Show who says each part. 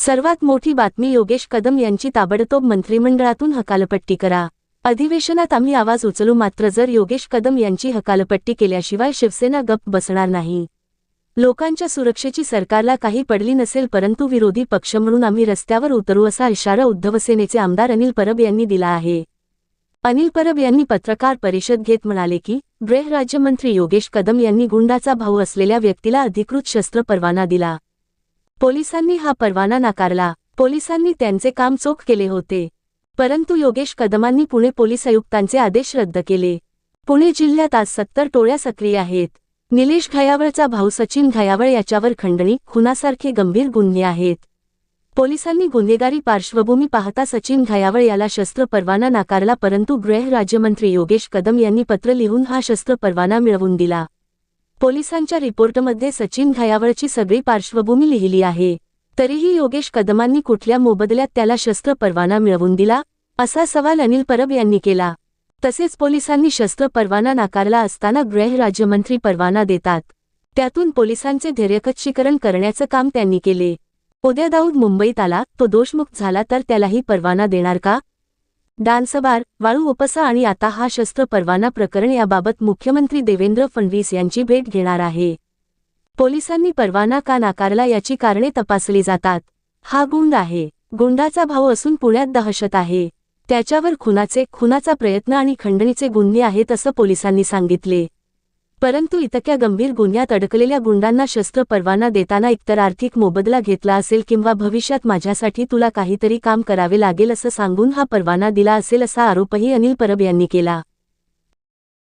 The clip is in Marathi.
Speaker 1: सर्वात मोठी बातमी योगेश कदम यांची ताबडतोब मंत्रिमंडळातून हकालपट्टी करा. अधिवेशनात आम्ही आवाज उचलू मात्र जर योगेश कदम यांची हकालपट्टी केल्याशिवाय शिवसेना गप्प बसणार नाही. लोकांच्या सुरक्षेची सरकारला काही पडली नसेल परंतु विरोधी पक्ष म्हणून आम्ही रस्त्यावर उतरू असा इशारा उद्धव सेनेचे आमदार अनिल परब यांनी दिला आहे. अनिल परब यांनी पत्रकार परिषद घेत म्हणाले की गृहराज्यमंत्री योगेश कदम यांनी गुंडाचा भाऊ असलेल्या व्यक्तीला अधिकृत शस्त्र परवाना दिला. पोलिसांनी हा परवाना नाकारला. पोलिसांनी त्यांचे काम चोख केले होते. परंतु योगेश कदमांनी पुणे पोलीस आयुक्तांचे आदेश रद्द केले. पुणे जिल्ह्यात आज सत्तर टोळ्या सक्रिय आहेत. निलेश घयावळचा भाऊ सचिन घयावळ याच्यावर खंडणी खुनासारखे गंभीर गुन्हे आहेत. पोलिसांनी गुन्हेगारी पार्श्वभूमी पाहता सचिन घयावळ याला शस्त्र परवाना नाकारला परंतु गृह राज्यमंत्री योगेश कदम यांनी पत्र लिहून हा शस्त्र परवाना मिळवून दिला. पोलिसांच्या रिपोर्टमध्ये सचिन घयावळची सगळी पार्श्वभूमी लिहिली आहे. तरीही योगेश कदमांनी कुठल्या मोबदल्यात त्याला शस्त्र परवाना मिळवून दिला? असा सवाल अनिल परब यांनी केला. तसेच पोलिसांनी शस्त्र परवाना नाकारला असताना गृह राज्यमंत्री परवाना देतात. त्यातून पोलिसांचे धैर्यकच्छीकरण करण्याचं काम त्यांनी केले. उद्या दाऊद मुंबईत आला तो दोषमुक्त झाला तर त्यालाही परवाना देणार का? डान्सबार वाळू उपसा आणि आता हा शस्त्र परवाना प्रकरण याबाबत मुख्यमंत्री देवेंद्र फडणवीस यांची भेट घेणार आहे. पोलिसांनी परवाना का नाकारला याची कारणे तपासली जातात. हा गुंड आहे. गुंडाचा भाऊ असून पुण्यात दहशत आहे. त्याच्यावर खुनाचे खुनाचा प्रयत्न आणि खंडणीचे गुन्हे आहेत असं पोलिसांनी सांगितले. परंतु इतक्या गंभीर गुन्ह्यात अडकलेल्या गुंडांना शस्त्र परवाना देताना एकतर आर्थिक मोबदला घेतला असेल किंवा भविष्यात माझ्यासाठी तुला काहीतरी काम करावे लागेल असं सांगून हा परवाना दिला असेल असा आरोपही अनिल परब यांनी केला.